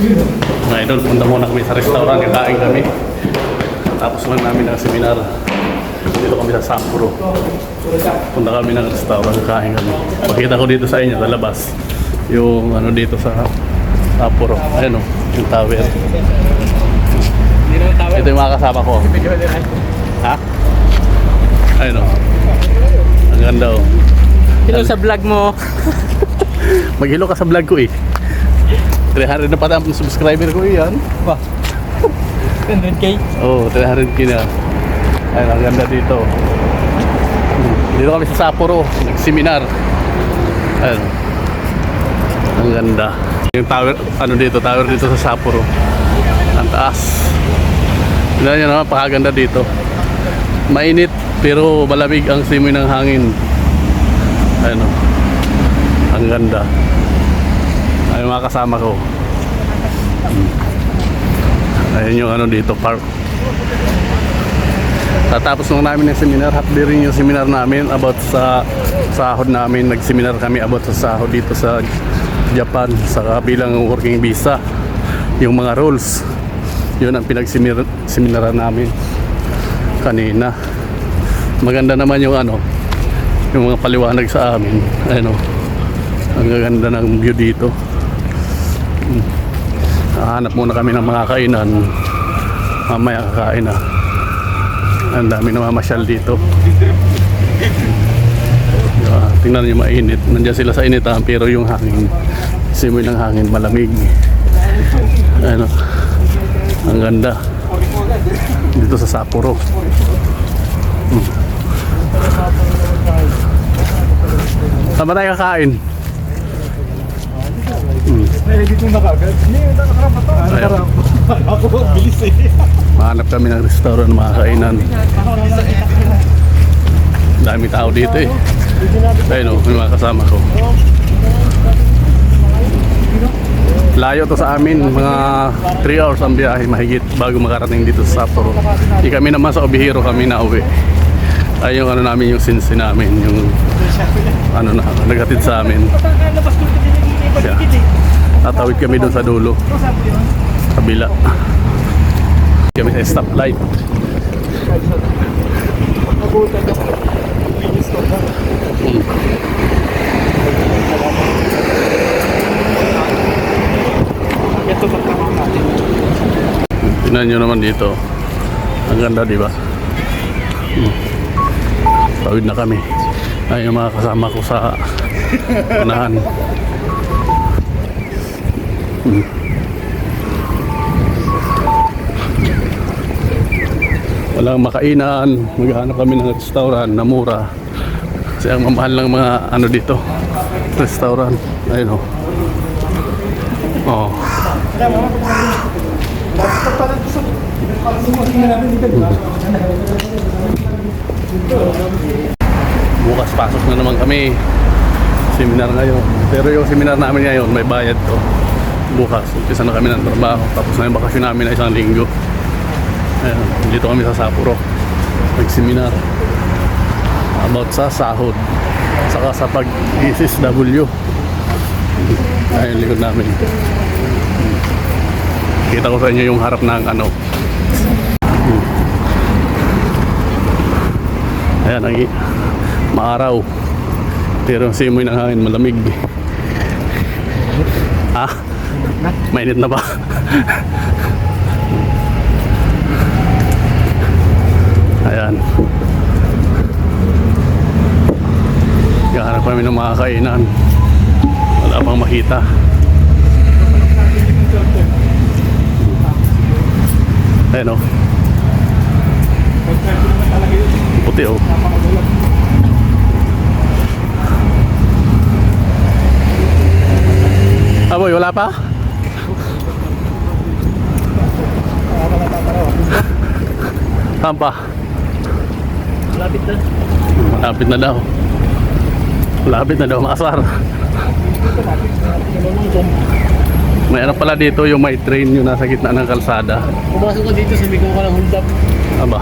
Mga idol, punta muna kami sa restaurant, kakain kami. Tapos lang namin ang seminar. Dito kami sa Sapporo. Punta kami ng restaurant, kakain kami. Pakita ko dito sa inyo, sa labas. Yung ano dito sa Sapporo. Ayan o, yung tower. Ito yung mga kasama ko. Ha? Ayun o. Ang ganda o. Hello sa vlog mo. Maghilo ka sa vlog ko eh. 300 na pata ang subscriber ko eh, yan. Wah. 100k. Oo, oh, 300k na. Ayun, ang ganda dito. Dito kami sa Sapporo, nag-seminar. Ayun. Ang ganda. Yung tower, ano dito, tower dito sa Sapporo. Ang taas. Tignan nyo naman, pakaganda dito. Mainit, pero malamig ang simoy ng hangin. Ayun o. Ang ganda. Ayun mga kasama ko. Ayun yung ano dito, park. Tatapos nung namin ng seminar, half day rin yung seminar namin about sa sahod namin. Nag-seminar kami about sa sahod dito sa Japan sa kabilang working visa. Yung mga rules. Yun ang pinag-seminaran namin kanina. Maganda naman yung ano, yung mga paliwanag sa amin. Ano, ang gaganda ng view dito. Hanap muna kami ng mga kainan. Mamaya kakain na. Ang dami namamasyal dito. Uh, tingnan niyo mainit. Nandiyan sila sa initan pero yung hangin, simoy ng hangin malamig. Ano, ang ganda. Dito sa Sapporo. Hmm. Ba tayo kakain? Eh, dito na kagad. Hindi, nakarap pa to. Nakarap. Ako, bilis eh. Mahanap kami ng restaurant, mga kainan. Dami tao dito eh. Ayun o, may mga kasama ko. Layo to sa amin, mga 3 hours ang biyahe mahigit bago makarating dito sa Sapporo. Di kami naman sa Obihiro kami na uwi. Ay yung ano namin, yung sinsi namin, yung ano na, naghatid sa amin. Kaya, tatawid kami doon sa dulo, kabila. Kami sa stoplight. Hmm. Tingnan nyo naman dito. Ang ganda, di ba? Hmm. Tawid na kami. Ay, yung mga kasama ko sa unahan. Hmm. Walang makainan. Maghanap kami ng restaurant na mura. Kasi ang mamahal ng mga ano dito. Restaurant. Ayun o. Oh. Bukas pasok na naman kami. Seminar ngayon. Pero yung seminar namin ngayon, may bayad to. Bukas, umpisa na kami ng trabaho. Tapos na yung bakasyon namin na isang linggo. Ayan, dito kami sa Sapporo. Nag-seminar. About sa sahod. Saka sa pag-SSW. Ayun, likod namin. Kita ko sa inyo yung harap ng ano. Ayan, ang maaraw. Pero simoy ng hangin malamig. Ah, mainit na ba? Ayan. Gahanap kami ng mga kainan. Wala pang makita. Ayan o. Puti o. Ah boy, wala pa? Saan pa? Lapit na. Malapit na daw. Malapit na daw, makasar. May ano pala dito yung may train yung nasa gitna ng kalsada. Pumasok ka dito, sabi ko ka ng hold up. Aba.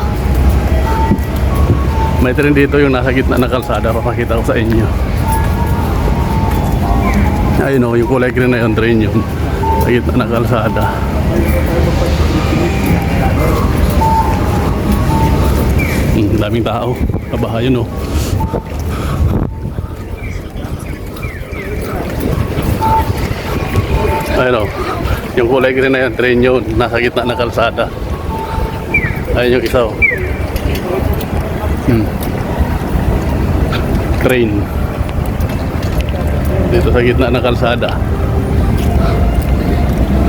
May train dito yung nasa gitna ng kalsada. Papakita ko sa inyo. Ayun o, yung kulay green na yun, train yun. Sa gitna ng kalsada. Hmm, daming tao. Kabahayan oh. Ayun oh. Yung kulay green na yun, train yun. Nasa gitna ng kalsada. Ayun yung isa oh. Hmm. Train. Dito sa gitna ng kalsada.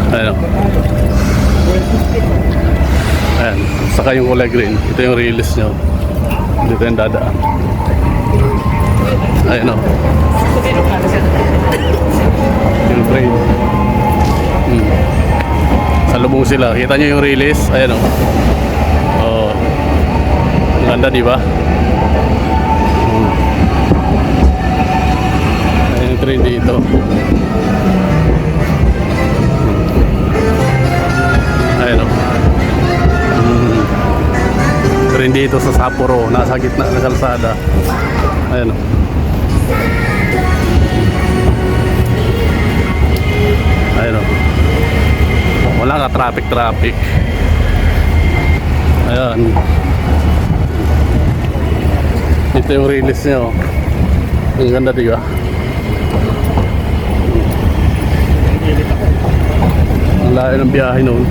Ayun. oh. Ayan. Saka yung kulay green. Ito yung release nyo. Dito yung dadaan. Ayun o. Yung train. Hmm. Salubong sila. Kita nyo yung release. Ayan o. Oh. Ang ganda, di ba? Hmm. Train dito. Ayan o. Mm. Rin dito sa Sapporo, nasa gitna ng kalsada. Ayan. oh. Ayan o. Wala ka traffic traffic. Ayan. Ito yung release niya oh. Ang ganda di ba? Ang layo ng biyahe noon.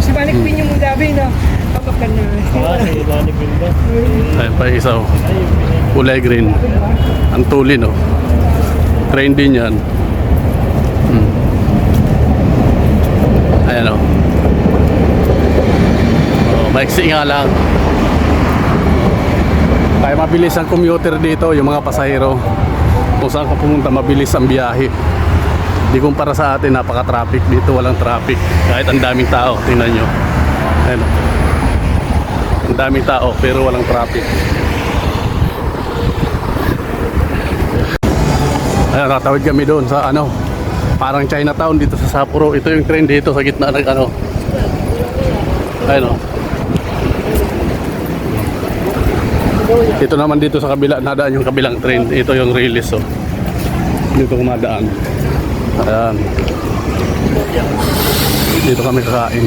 Kasi balik hmm. yung dabi na papakan na. Ah, ba? Ayan pa isa oh. Kulay green. Ang tulin oh. Train din yan. Hmm. Ayan oh. oh maiksi nga lang. Kaya mabilis ang commuter dito, yung mga pasahero. Kung saan ka pumunta, mabilis ang biyahe. Di kumpara sa atin, napaka-traffic dito, walang traffic. Kahit ang daming tao, tingnan nyo. Ayan oh. Ang daming tao, pero walang traffic. Ayan, tatawid kami doon sa ano, parang Chinatown dito sa Sapporo. Ito yung train dito sa gitna ng ano. Ayun o. Ito naman dito sa kabila, nadaan yung kabilang train. Ito yung release oh. Dito kumadaan. Ayan. Dito kami kakain.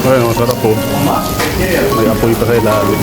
Ayun, masarap po. May apoy pa sa ilalim.